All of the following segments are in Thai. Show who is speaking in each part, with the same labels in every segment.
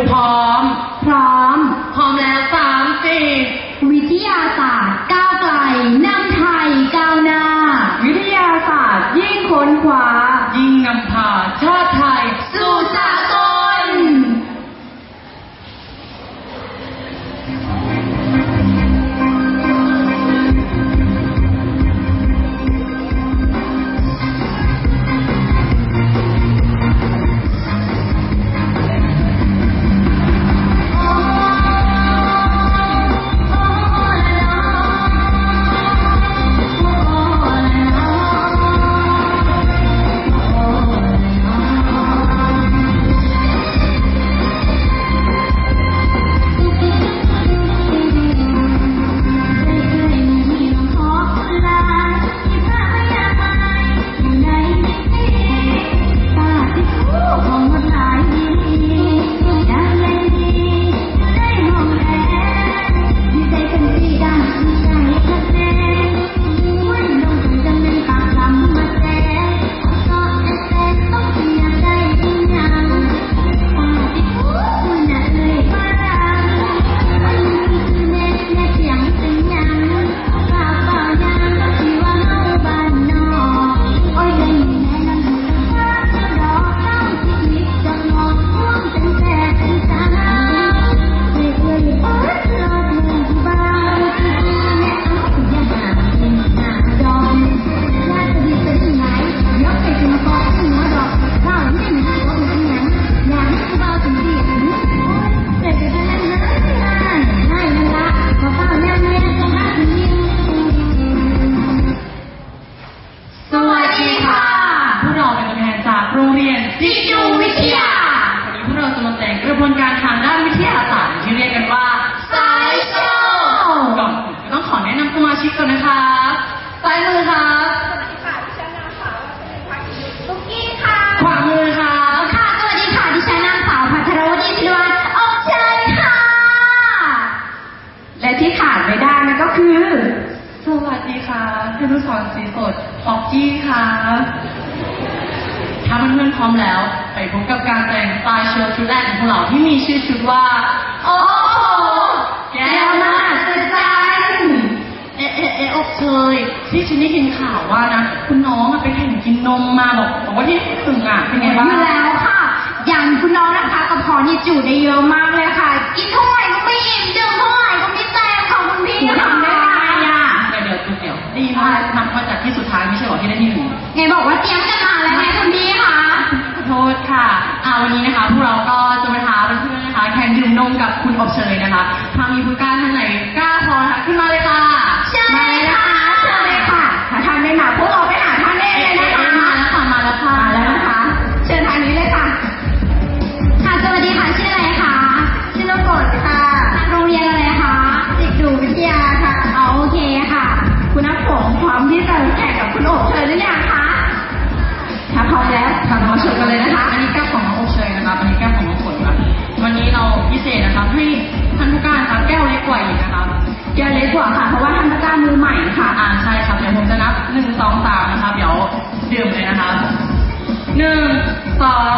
Speaker 1: ทดสอบ
Speaker 2: จิกดูพร้อม
Speaker 1: พร้อม
Speaker 2: พร้อมแล้วสามสี่
Speaker 1: วิทยาศาสตร์ กระ
Speaker 2: บวนการทางด้านวิทยาศาสตร์ที่เรียกกันว่า
Speaker 1: สายโชว์
Speaker 2: ก่อนอื่นก็ต้องขอแนะนำสมาชิกก่อนนะคะซ้ายมือครับ
Speaker 1: ตุ๊กกี้ค่ะ
Speaker 2: ขวามือครับ
Speaker 1: ค่ะ สวัสดีค่ะ ดิฉันนางสาวพัทรวดีศิลวัฒน์ออกเชิญค่ะ และที่ขาดไม่ได้นั่นก็คือ
Speaker 2: สวัสดีค่ะธนุสรศรีสดฟอกกี้ค่ะ ถ้าเพื่อนๆพร้อมแล้ว ไปพบกับการแต่งสไตล์โชว์ชุดแรกของพวกเราที่มีชื่อชุดว่า
Speaker 1: โอ้โหแก้วมหัศจรรย์
Speaker 2: เอะเอะเอะอเคยที่ฉันได้ยินข่าวว่านะ คุณน้องอะไปแข่งกินนมมาบอกบอกว่าที่ถึงอะเป็นไงบ้าง
Speaker 1: แล้วค่ะ อย่างคุณน้องนะคะกระเพาะนี่จุได้เยอะมากเลยค่ะ กินเท่าไหร่ก็ไม่อิ่มดื่มเท่าไหร่ก็ไม่เต็มค่ะคุณพี่
Speaker 2: คุณ
Speaker 1: ทำได้
Speaker 2: ได้
Speaker 1: ไงอะ
Speaker 2: เดี๋ยวเดี๋ยวเดี๋ยวดีมานับมาจากที่สุดท้ายไม่ใช่เหรอที่ได้ที่หนึ่ง
Speaker 1: ไงบอกว่าเตรียม วั
Speaker 2: นนี้นะคะพวกเราก็จะมาท้าเพื่อนๆนะคะแข่งดื่มนมกับคุณอบเชยนะคะถ้ามีผู้กล้าท่านไหน พิเศ
Speaker 1: ษนะคะให้ท่านผู้การครั
Speaker 2: บแก้วเล็กกว่าอีกนะคะ
Speaker 1: แก้วเล็กกว่าค่ะเพราะว่าท่านผู้การมือใหม่ค่ะ
Speaker 2: อ่าใช่ครับเดี๋ยวผมจะนับหนึ่งสองสามนะคะเดี๋ยวดื่มเลยนะคะหนึ่งสอง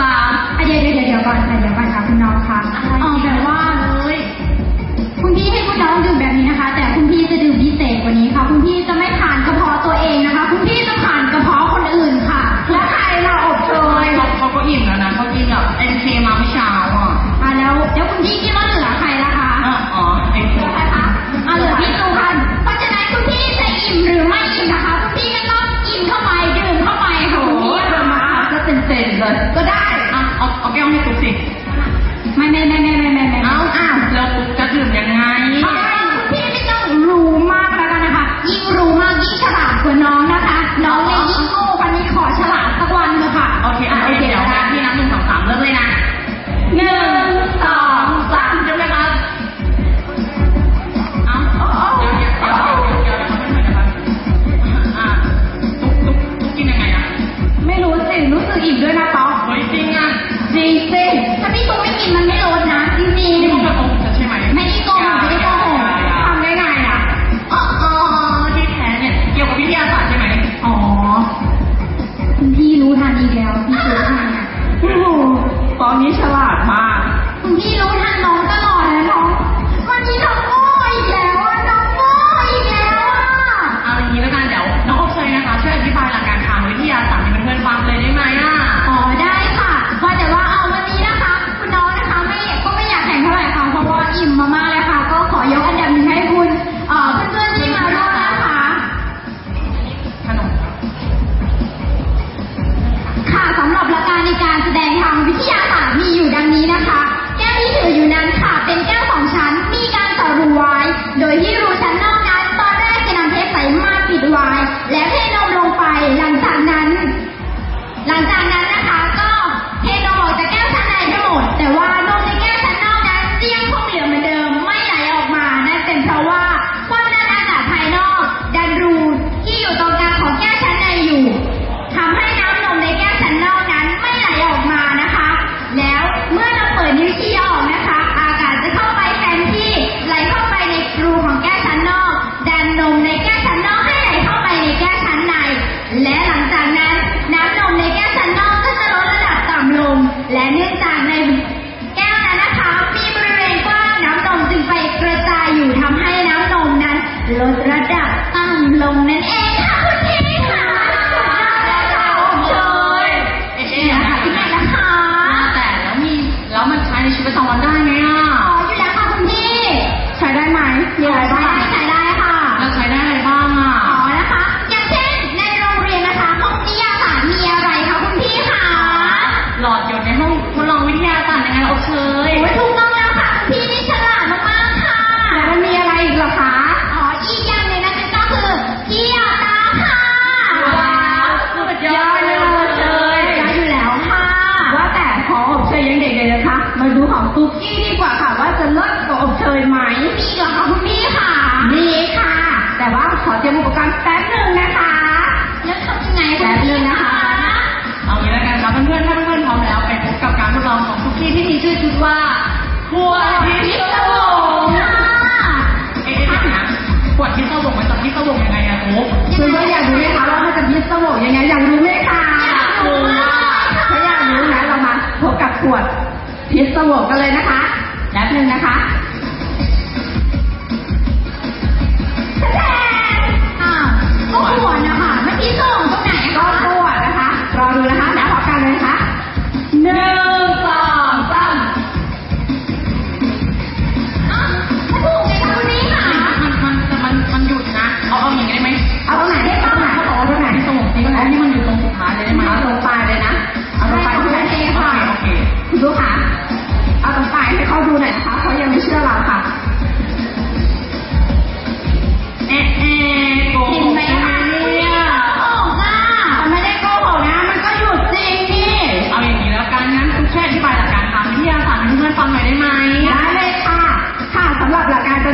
Speaker 2: สาม
Speaker 1: อะเดี๋ยวเดี๋ยวเดี๋ยวก่อนค่ะเดี๋ยวก่อนครับ
Speaker 2: และเนื่อ
Speaker 1: งจา
Speaker 2: กใน
Speaker 1: แก้วนั้นนะคะ มีบริเวณกว้างน้ำนมจึงไปกระจายอยู่ทำให้น้ำนมนั้นลดระดับต่ำลงนั่นเองค่ะคุณพี่ค่ะ
Speaker 2: แล้วมันใช้ในชีวิตประจำวันได้ไหมอะ
Speaker 1: อ๋ออยู่แล้วค่ะคุณพี่
Speaker 2: ใช้ได้ไหม
Speaker 1: ใช้ได้ ยึ
Speaker 2: ดสงบ
Speaker 1: กัน
Speaker 3: เล
Speaker 1: ย
Speaker 3: นะคะ
Speaker 2: แป๊บนึงนะ
Speaker 3: คะ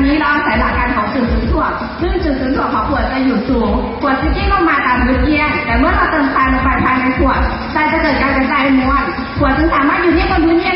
Speaker 3: นี้เรา
Speaker 1: ใส่ห
Speaker 3: ลัก
Speaker 1: กา
Speaker 3: รของจุ
Speaker 2: ด
Speaker 3: สูงย์ถ่วซึ่งจุดสูงย์ถ่วงของขวดจะอยู่สูงขวดจะกิ้งลงมาตามพื้นเอียงแต่เมื่อเราเติมทรายลงไปภายในขวดทรายจะเกิดการกระจายม้วลขวดจึงสามารถอยู่ที่บนพื้นเอีย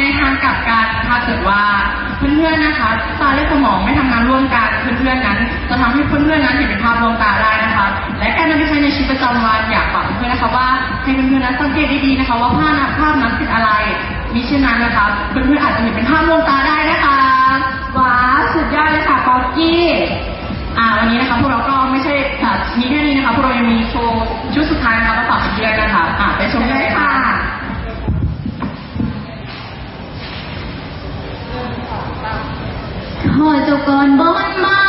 Speaker 2: ใน
Speaker 3: ทางกลับ
Speaker 1: กั
Speaker 3: น
Speaker 2: ถ้าเกิดว่า
Speaker 1: เพื่
Speaker 2: อนๆนะคะ ตาและสมองไม่ทำงานร่วมกันเพื่อนๆนั้น จะทำให้เพื่อนๆนั้นเห็นเป็นภาพลวงตาได้นะคะ และการนำไปใช้ในชีวิตประจำวันอยากฝากเพื่อนนะคะว่าให้เพื่อนๆนั้นสังเกตดีๆนะคะ ว่าภาพนั้นภาพนั้นเป็นอะไร มีเช่นนั้นนะคะเพื่อนๆอาจจะเห็นเป็นภาพลวงตาได้นะคะ
Speaker 3: ว้าสุดยอดเลยค่ะป๊อกกี้
Speaker 2: อ่าวันนี้นะคะพวกเราก็ไม่ใช่มีแค่นี้นะคะพวกเรายังมีโชว์ชุดสุดท้ายนะคะ ទៅកូនបងមក